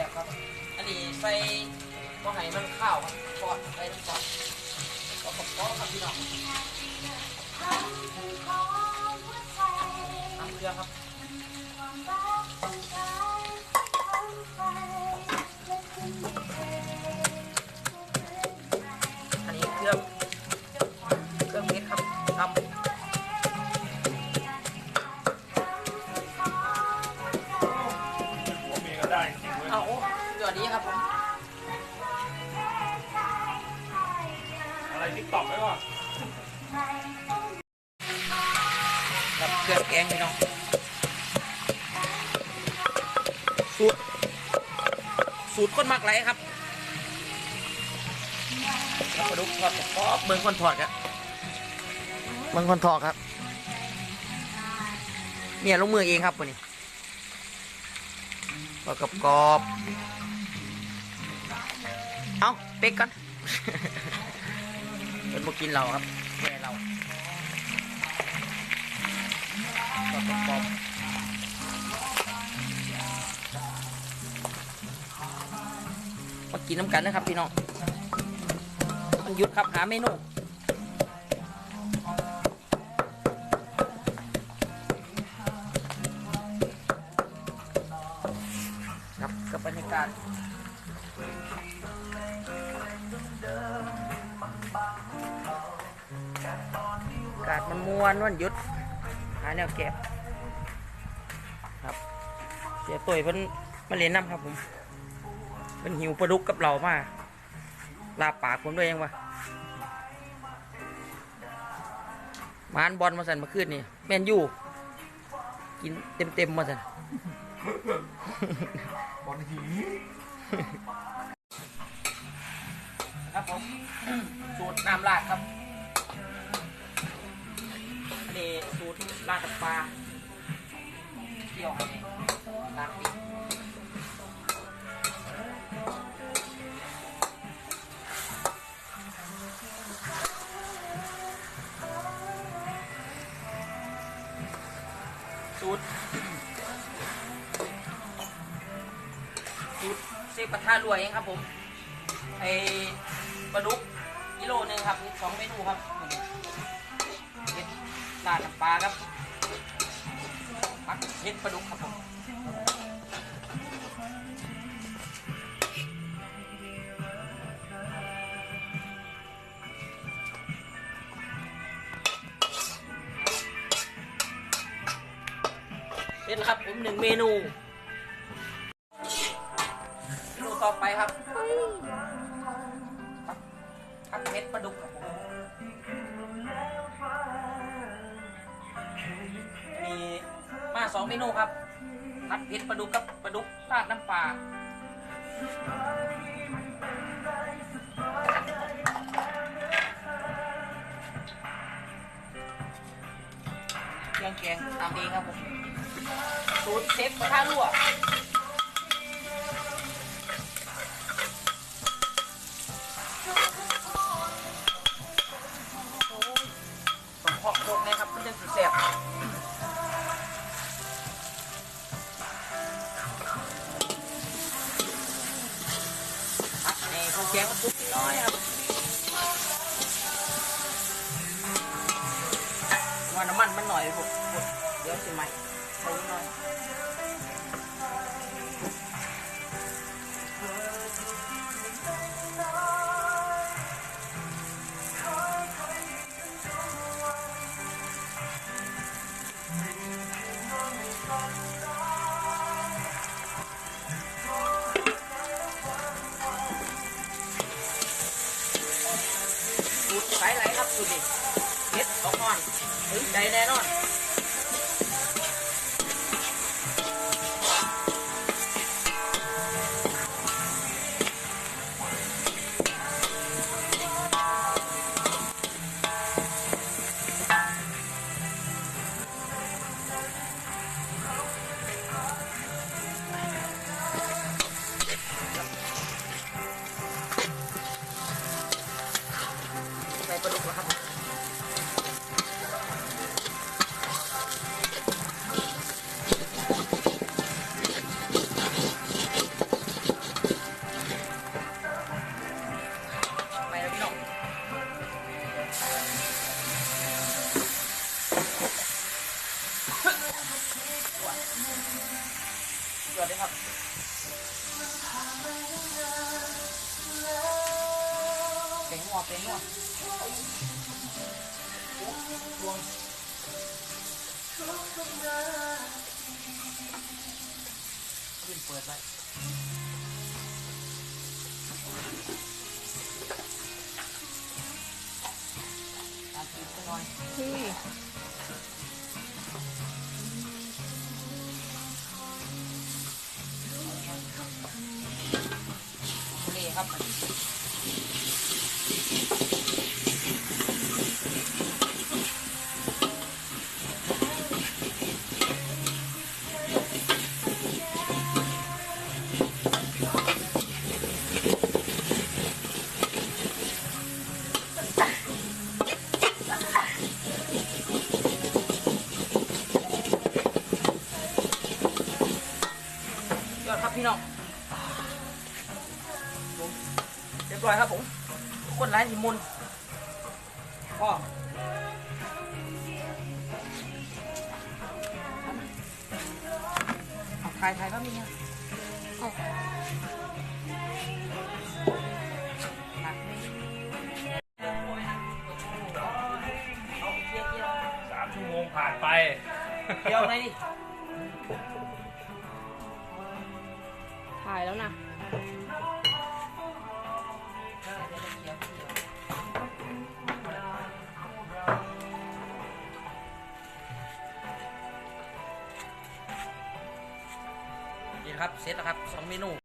แบบครับ อันนี้ใส่ก็ให้มันข้าวครับทอดใส่น้ำตาลก็ขอบคุณครับพี่น้องทำเครื่องครับ สูตร สูตรคนมักไหลครับแล้วกระดูกทอดกรอบเบิ่งคนทอดครับเบิ่งคนทอดครับ เนี่ยลงมือเองครับวันนี้ทอดกับกรอบๆเอาเป๊กกันเป็นบุกินเราครับแม่เราทอดกับกรอบ มากินน้ำกันนะครับพี่น้องมันหยุดครับหาเมนูครับกับบรรยากาศกาศมันม้วนวันหยุด หาแนวเก็บครับเสียตัวเพิ่นมาเรียนน้ำครับผม เป็นหิวปลาดุกกับเรามาลาปากผมด้วยยังวะมานบอลมาสั่นมาขึ้นนี่แมนยูกินเต็มเต็มๆมาสั่นบอลหีครับผมสูตรน้ำราดครับอันนี้สูตรราดกับปลาเกี่ยวให้รา สูตรสูตรเซฟกระทะรวยเองครับผมไอปลาดุกกิโลหนึ่งครับสองเมนูครับเห็ดลาดปลาครับปักเห็ดปลาดุกครับผม เป็นครับผมหนึ่งเมนูเมนูต่อไปครับผัดเผ็ดปลาดุกครับผมมีมาสองเมนูครับผัดเผ็ดปลาดุกกับปลาดุกราดน้ำปลาเครื่องแกงตามเองครับผม สูตรเชฟกระทะรั่วต้องเพาะโคกนะครับมันจะสีแสบพักในข้าแกงมันสุกน้อยครับว่าน้ำมันมันหน่อยผมเดี๋ยวสิใหม่ ใส่นิดหน่อยสูตรสายไแกงหัวแกงหัวดวงขึ้นเปิดไว้ตามติดกันหน่อยที่ทะเลครับยอดครับพี่น้อง เรีย บร้อยครับผมทุกคนไร้หิมนต์พ่อเอาถ่ายถ่ายครับนี่นะเอาหนักเอาเกี่ยวเกี่ยวสามชั่วโมงผ่านไปเกี่ยวไหนดิ เสร็จแล้วครับสองเมนู